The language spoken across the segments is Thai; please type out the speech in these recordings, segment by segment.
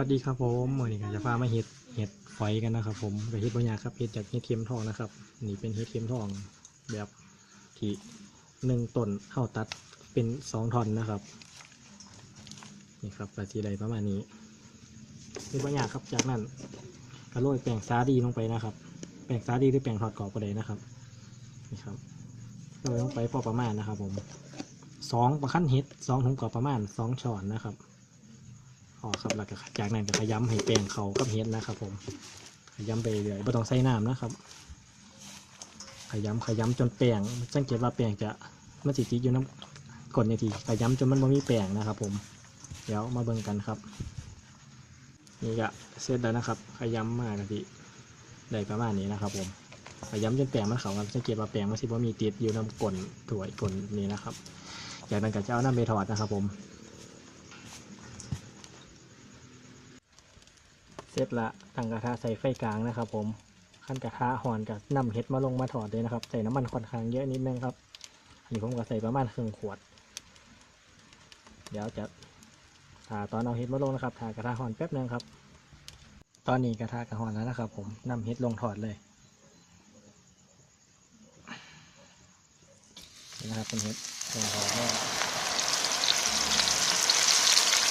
วัสดีครับผมวันนี้ก็จะพามาเห็ดเห็ดฝอยกันนะครับ ผมกับเห็ดบางอย่าครับเห็ดจากเห็ดเทียมทองนะครับ นี่เป็นเห็ดเทียมทองแบบที่หนึ่งต้นเข้าตัดเป็นสองท่อนนะครับ นี่ครับกระสีใดประมาณนี้เห็ดบางอย่าครับจากนั้นก็โรยแป้งซาดีลงไปนะครับ แป้งซาดีหรือแป้งทอดกรอบก็ได้นะครับ นี่ครับโรยลงไปพอประมาณนะครับ ผมสองประขั้นเห็ดสองถุงกรอบประมาณสองช้อนนะครับ อ๋อครับแล้วก็จากนั้นก็ขยำให้แป้งเขากับเฮ็ดนะครับผมขยำไปเรื่อยไม่ต้องใส่น้ำนะครับ ขยำขยำจนแป้งสังเกตว่าแป้งจะมันสิติดอยู่น้ำกลนในทีขยำจนมันไม่มีแป้งนะครับผมเดี๋ยวมาเบิ่งกันครับนี่ก็เสร็จแล้วนะครับ ขยำมากะทิได้ประมาณนี้นะครับ ผมขยำจนแป้งมันเขาครับสังเกตว่าแป้งมันสิบ่มีติดอยู่น้ำกลนถ้วยกลนนี้นะครับ จากนั้นก็จะเอาน้ำไปทอดนะครับ ผม เสร็จละตั้งกระทะใส่ไฟกลางนะครับผมขั้นกระทะห่อนกับนำเห็ดมาลงมาถอดเลยนะครับ ใส่น้ำมันค่อนข้างเยอะนิดนึงครับ อันนี้ผมก็ใส่ประมาณครึ่งขวด เดี๋ยวจะถาตอนเอาเห็ดมาลงนะครับถากระทะห่อนแป๊บนึงครับ ตอนนี้กระทะกระห่อนแล้วนะครับ ผมนำเห็ดลงถอดเลยนี่นะครับเป็นเห็ดลงถอดแล้ว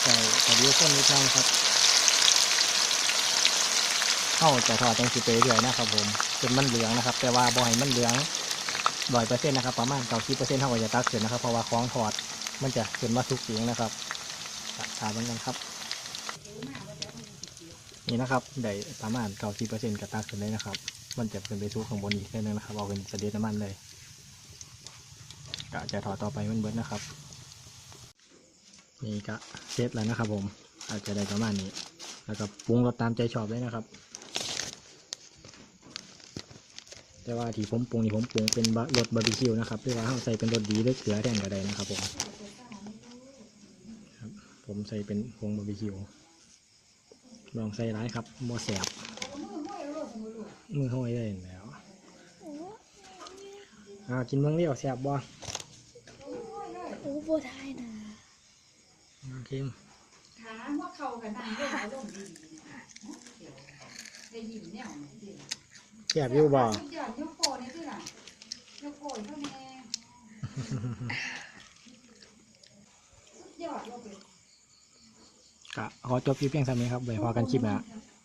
ใส่กระเดียวข้นนิดนึงครับ เข้าจะทอดจังสิไปเรื่อยนะครับผมจนมันเหลืองนะครับ แต่ว่าบ่อยมันเหลืองร้อยเปอร์เซ็นต์นะครับประมาณเก้าสิบเปอร์เซ็นต์เท่ากับจะตักเสร็จนะครับเพราะว่าคล้องถอดมันจะขึ้นมาสุกเองนะครับตามกันครับ นี่นะครับได้ประมาณเก้าสิบเปอร์เซ็นต์กับตักขึ้นเลยนะครับ มันจะขึ้นไปสุกข้างบนอีกนิดนึงนะครับเอาเป็นเสด็จน้ำมันเลยกะจะถอดต่อไปมันเบิดนะครับ นี่ก็เสร็จแล้วนะครับ ผมอาจจะได้ประมาณนี้ แล้วก็ปรุงรสตามใจชอบเลยนะครับ แต่ว่าที่ผมปรุงนี่ผมปรุงเป็นบะรสบาร์บีคิวนะครับหรือว่าเราใส่เป็นรสดีหรือเกลือแทนก็ได้นะครับผมครับผมใส่เป็นพงบาร์บีคิวลองใส่ร้ายครับโมแสบมือห้อยได้แล้วอ่ากินเมืองเลี้ยวแสบบ่โอ้โบได้นะโอเคขาว่าเข้ากันนั่งเรื่องอารมณ์ดีได้ยินเนี่ยแสบอยู่บ่ ก็ขอจบคลิปเพียงเท่านี้ครับไว้พอกันคลิปหนะ